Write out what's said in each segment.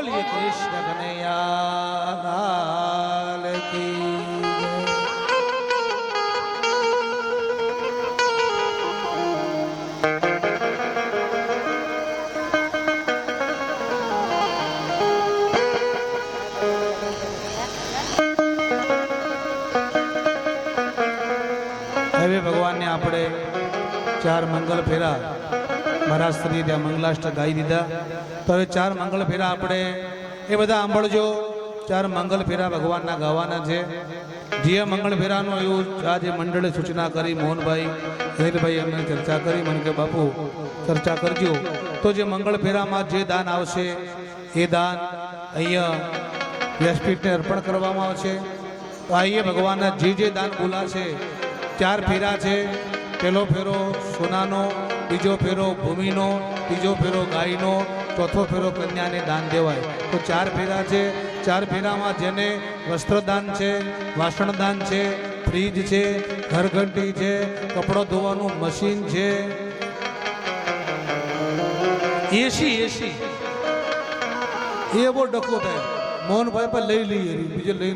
બોલીએ કૃષ્ણ કનૈયા. હવે ભગવાનને આપણે ચાર મંગલ ફેરા મહારાજ સ્ત્રી ત્યાં મંગલાષ્ટ ગાઈ દીધા તો હવે ચાર મંગલ ફેરા આપણે એ બધા સાંભળજો. ચાર મંગલ ફેરા ભગવાનના ગાવાના છે. જે મંગળ ફેરાનું એવું આ જે મંડળે સૂચના કરી મોહનભાઈ હેરભાઈ એમને ચર્ચા કરી. મને કે, બાપુ, ચર્ચા કરજો. તો જે મંગળ ફેરામાં જે દાન આવશે, એ દાન અહીંયા વ્યાસપીઠને અર્પણ કરવામાં આવશે. તો અહીંયા ભગવાનના જે જે દાન બોલાશે, ચાર ફેરા છે. પહેલો ફેરો સોનાનો, બીજો ફેરો ભૂમિનો, ત્રીજો ફેરો ગાયનો ચોથો ફેરો કન્યાને દાન દેવાય. તો ચાર ફેરા છે. ચાર ફેરામાં જેને વસ્ત્રદાન છે, વાસણદાન છે, ફ્રીજ છે, ઘરઘંટી છે, કપડો ધોવાનું મશીન છે. એસી એસી. એ બહુ ડખો થાય. મોહનભાઈ પણ લઈ લઈએ બીજે લઈ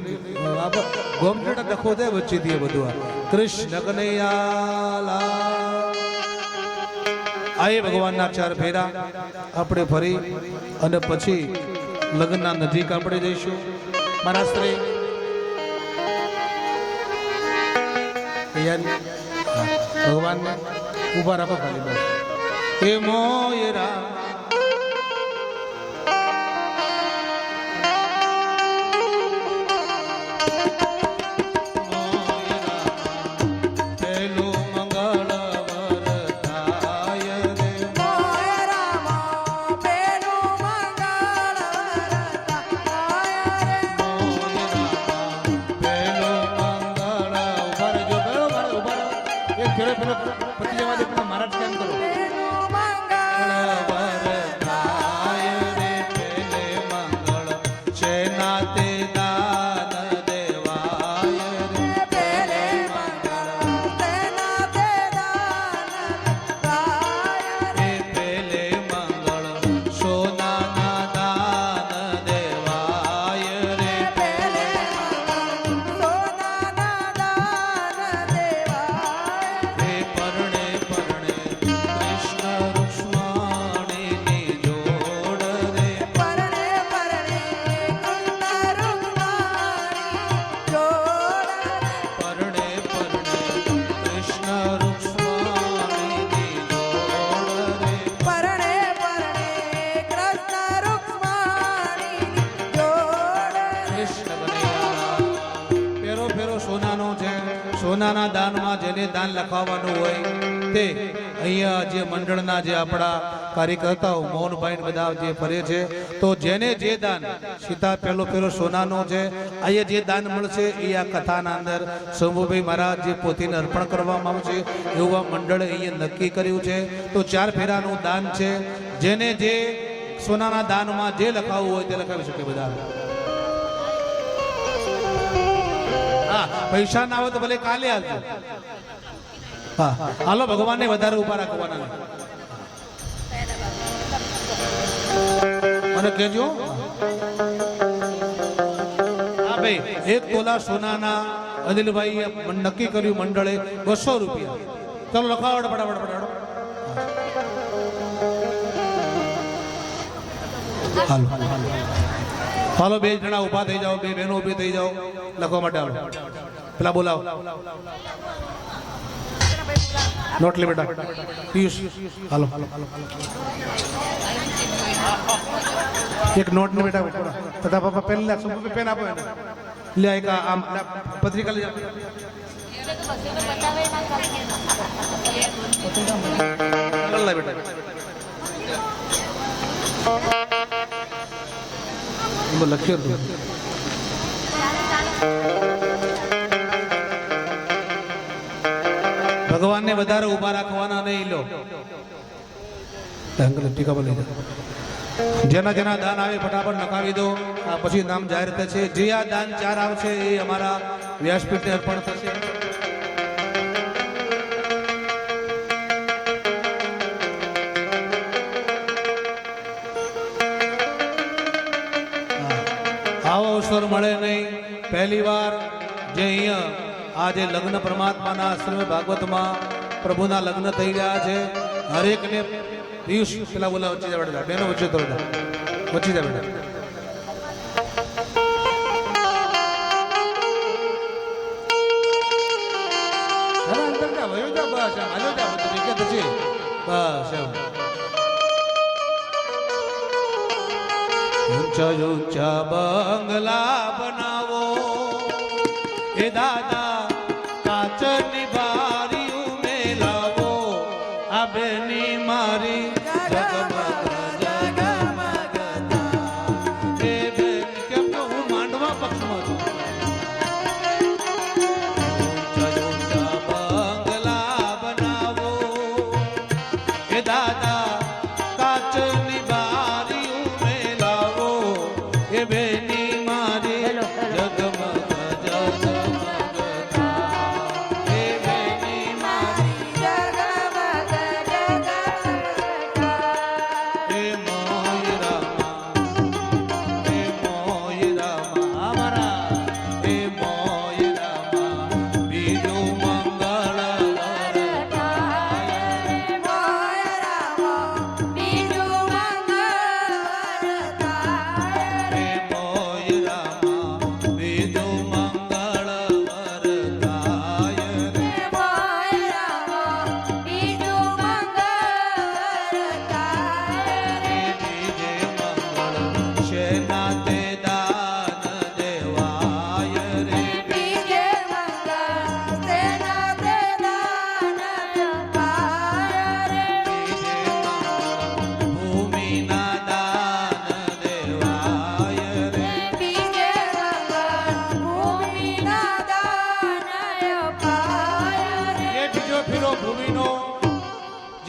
ગોમટેટા ડખો થાય વચ્ચે એ બધું કૃષ્ણ કનૈયા આ એ ભગવાનના ચાર ફેરા. આપણે ફરી અને પછી લગ્નના નજીક આપણે જઈશું. મારા હા. ભગવાનને ઊભા રાખો ખાલી બસ. એ મોયરા રહો એક ફેરો પેલો પતિ જવા દે પેલા મારા જ કામ કરો સોનાના દાનમાં જેને દાન લખાવવાનું હોય તે અહીંયા જે મંડળના જે આપણા કાર્યકર્તાઓ મોહનભાઈ બધા જે ફરે છે, તો જેને જે દાન સીતા પહેલો પહેલો સોનાનો છે અહીંયા જે દાન મળશે એ આ કથાના અંદર શંભુભાઈ મહારાજ જે પોતીને અર્પણ કરવામાં આવશે એવું આ મંડળે અહીંયા નક્કી કર્યું છે. તો ચાર ફેરાનું દાન છે, જેને જે સોનાના દાનમાં જે લખાવવું હોય તે લખાવી શકે બધા. હા, પૈસા ના હોય તો ભલે કાલે આવજો હા, હાલો, ભગવાનને વધારે ઊભા રાખવાના. મને કહેજો. હા, ભાઈ, એક તોલા સોનાના અનિલભાઈ નક્કી કર્યું મંડળે બસો રૂપિયા. ચાલો લખાવડ ફટાફટ ફટાફટ હાલો હાલો. બે જણા ઊભા થઈ જાઓ, બે બહેનો ઊભી થઈ જાઓ. લખવા માટે આવો. પેલા બોલાવો. નોટ લે બેટા પિયુષ. હાલો. એક નોટ ને બેટા તથા પાપા પેન લે સુપર પેન આપો એને. લે, એક આમ પત્રિકા લઈ જાઓ એમાં લખ્યું હતું ભગવાનને વધારે ઊભા રાખવાના નહીં લો. અંકલ ટીકા પર લઈ જેના જેના દાન આવે ફટાફટ નખાવી દો. આ પછી નામ જાહેર થશે. જે આ દાન ચાર આવશે એ અમારા વ્યાસપીઠને અર્પણ થશે. અવસર મળે નહીં. પહેલી વાર જે અહીંયા આ જે લગ્ન પરમાત્માના આશ્રમે ભાગવતમાં પ્રભુના લગ્ન થઈ રહ્યા છે. હરેકને પિયુષ, પેલા બોલા વચ્ચે જા બેઠા બેનો વચ્ચે તો બેટા. વચ્ચે જા બેઠા. બસ, એમ. ઊંચા ઊંચા બંગલા બનાવો. એ દાદા કાચની બારી ઉમેલાવો. આ બેની મારી જગમગ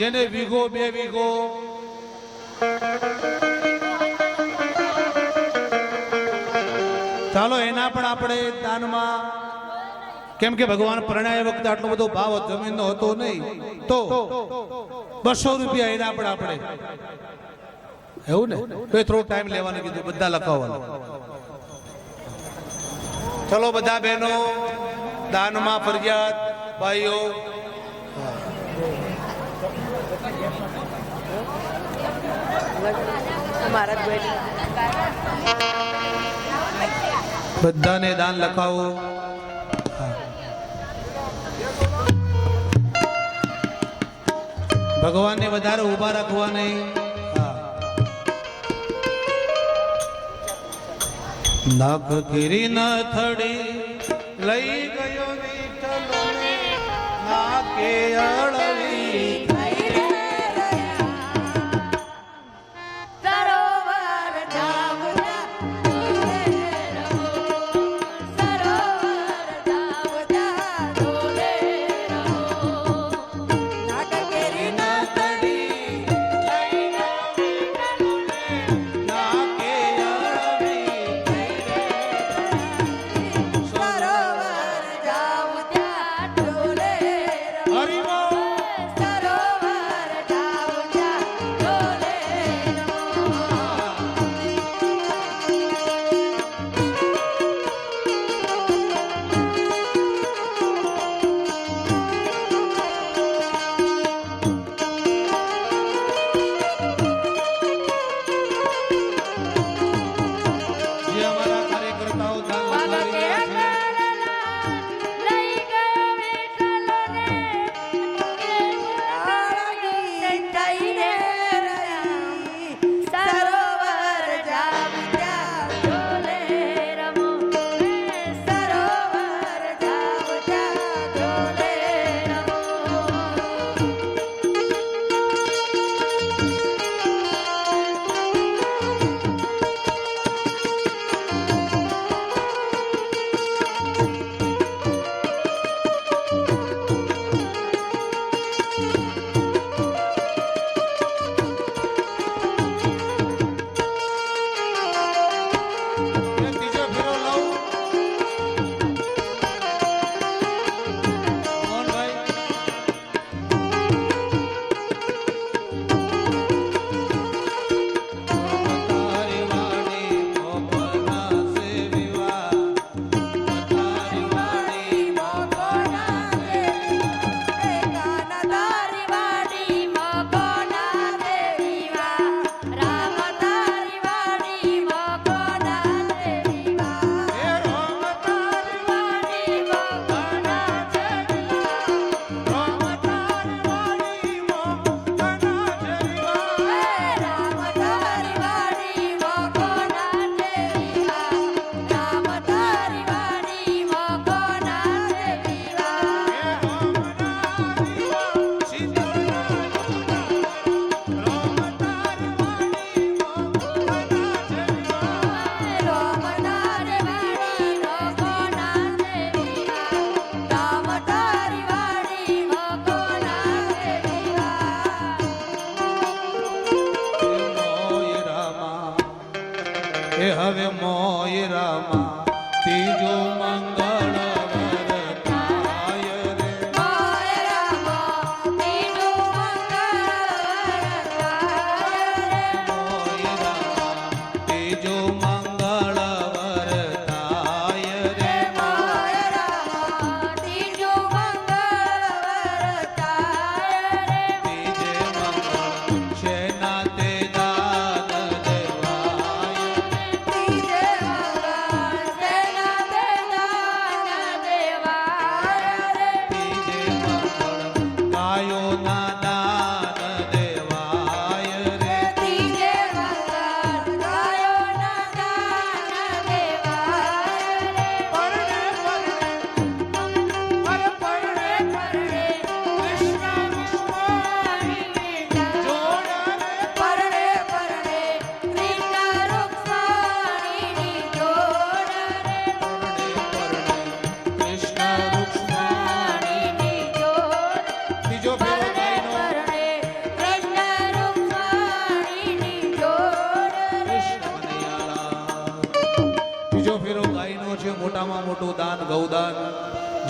જેને વીઘો બે વીઘો. ચાલો એના પણ આપણે દાનમાં, કેમ કે ભગવાન પ્રણય વખતે આટલો બધો ભાવ જમીનનો હતો નહીં, તો બસો રૂપિયા એના પણ આપણે. એવું ને? તો થોડો ટાઈમ લેવાનું કીધું, બધા લખાવવાનું. ચલો બધા બહેનો, દાનમાં ફરજિયાત ભાઈઓ બેટી બધાને દાન લખાવો. ભગવાનને વધારે ઊભા રાખવા નહીં. હા. ગીરી ન થડી લઈ ગયો વિઠ્ઠલને નાકે અળવી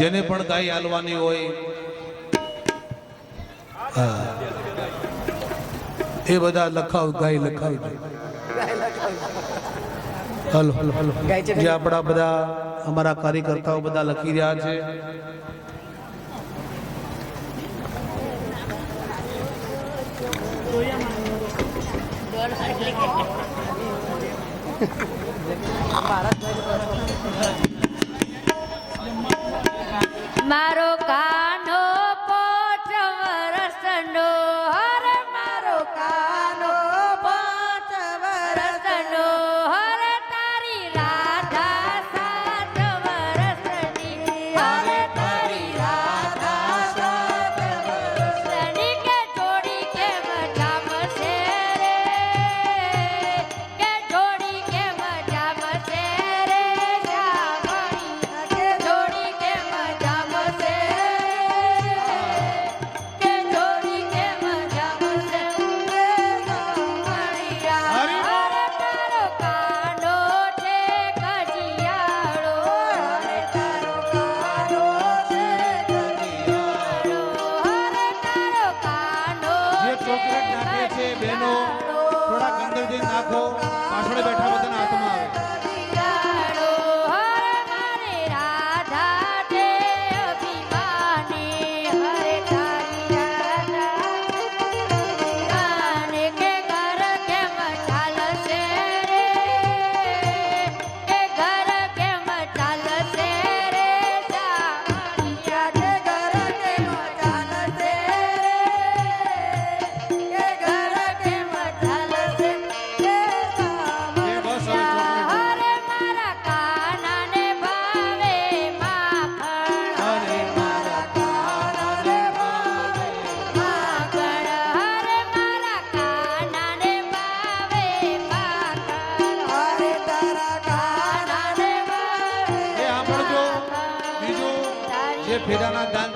જેને પણ ગાય હાલવાની હોય. એ બધા લખાવ, ગાય લખાવી. Hello hello. જે આપણા બધા, અમારા કાર્યકર્તાઓ બધા લખી રહ્યા છે. મારો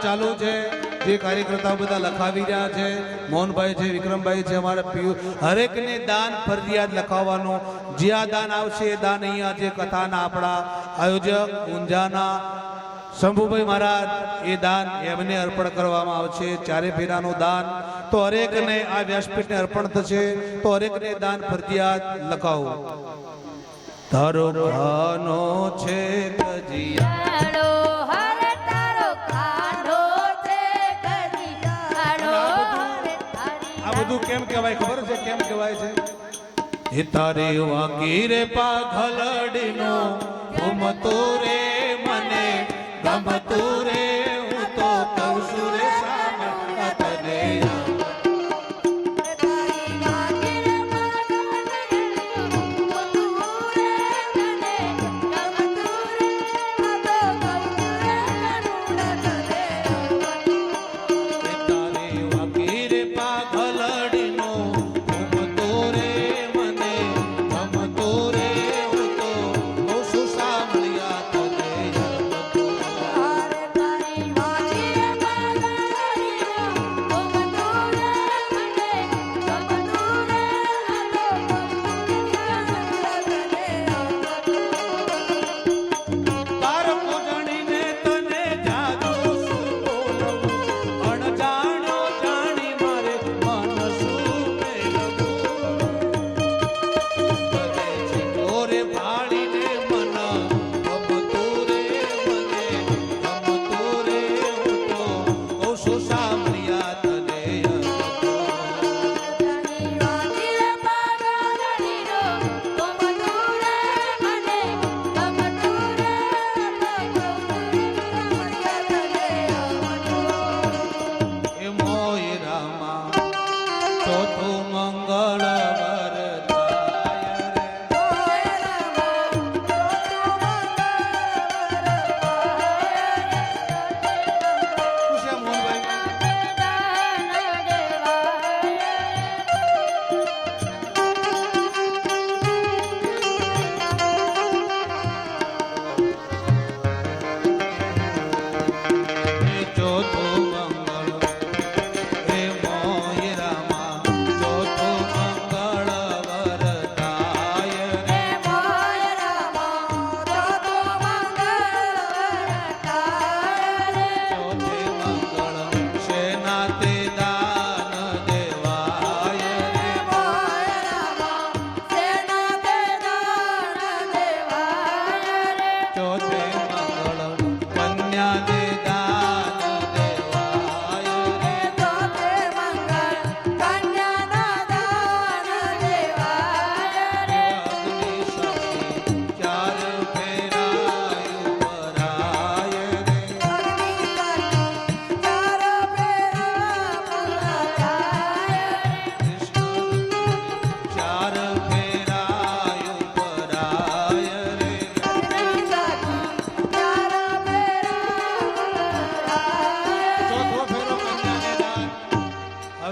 ચાલુ છે. જે કાર્યકર્તાઓ બધા લખાવી રહ્યા છે. મોહનભાઈ છે, વિક્રમભાઈ છે, અમારા પિયુ, હરેકને દાન ફરજિયાત લખાવવાનું. જ્યાં દાન આવશે એ દાન અહીંયા જે કથાના આપણા આયોજક ઊંઝાના શંભુભાઈ મહારાજ, એ દાન એમને અર્પણ કરવામાં આવશે. ચારે ફેરાનું દાન. તો હરેકને આ વ્યાસપીઠને અર્પણ થશે. તો હરેકને દાન ફરજિયાત લખાવો. ધારો છે કજિયાળો કીધું કેમ કહેવાય? ખબર છે કેમ કહેવાય છે? હે તારે વાગી રે પાઘલડીનો, ઘુમતું રે મને, ગમતું રે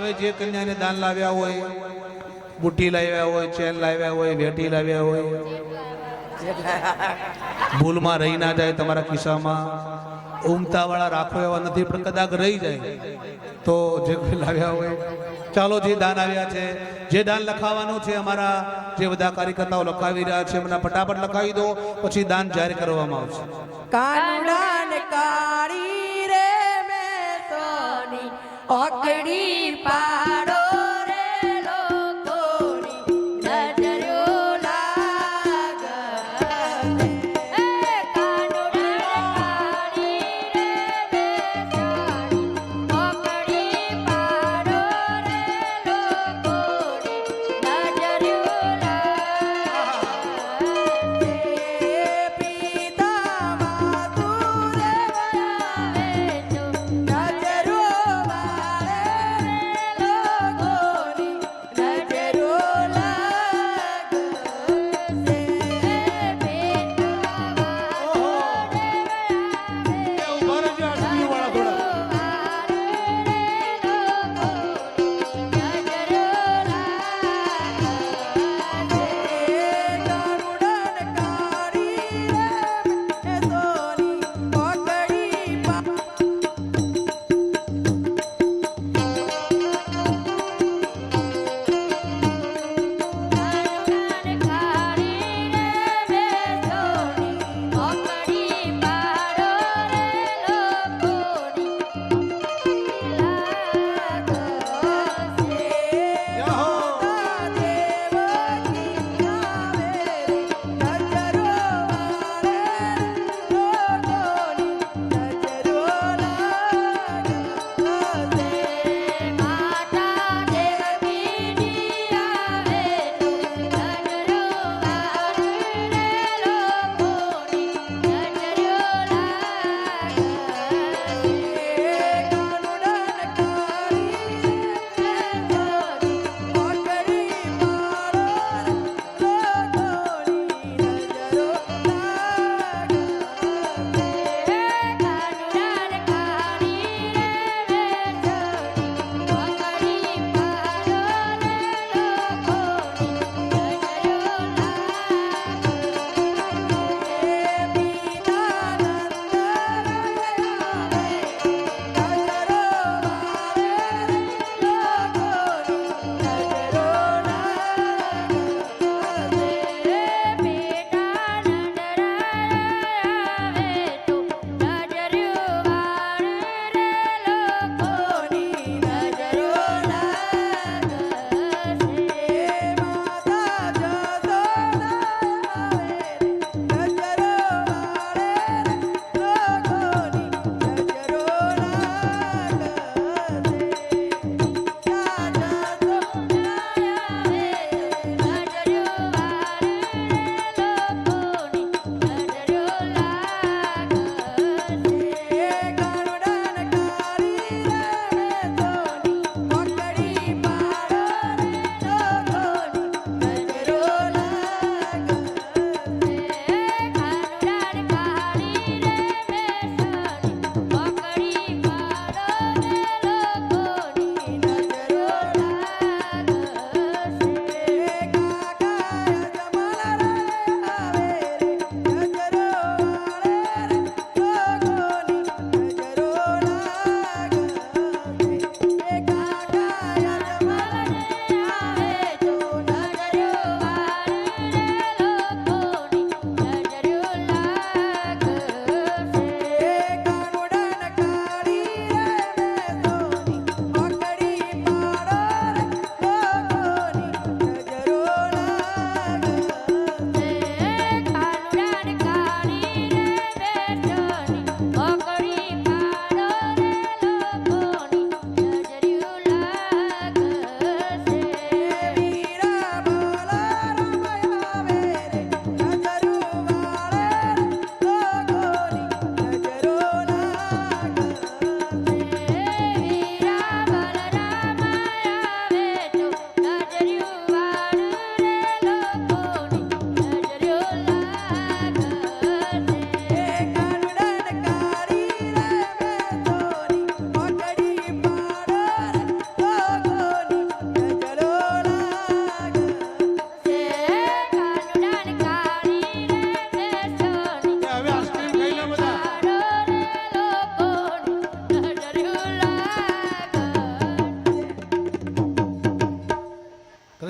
હવે જે કન્યાને દાન લાવ્યા હોય, બુટ્ટી લાવ્યા હોય, ચેન લાવ્યા હોય વેટી લાવ્યા હોય, ભૂલમાં રહી ના જાય તમારા ખિસ્સામાં ઉમતા વાળા રાખો એવા નથી, પણ કદાચ રહી જાય, તો જે કોઈ લાવ્યા હોય, ચાલો જે દાન આવ્યા છે, જે દાન લખાવાનું છે અમારા, જે બધા કાર્યકર્તાઓ લખાવી રહ્યા છે, એમના ફટાફટ લખાવી દો, પછી દાન જાહેર કરવામાં આવશે. ને પકડી પા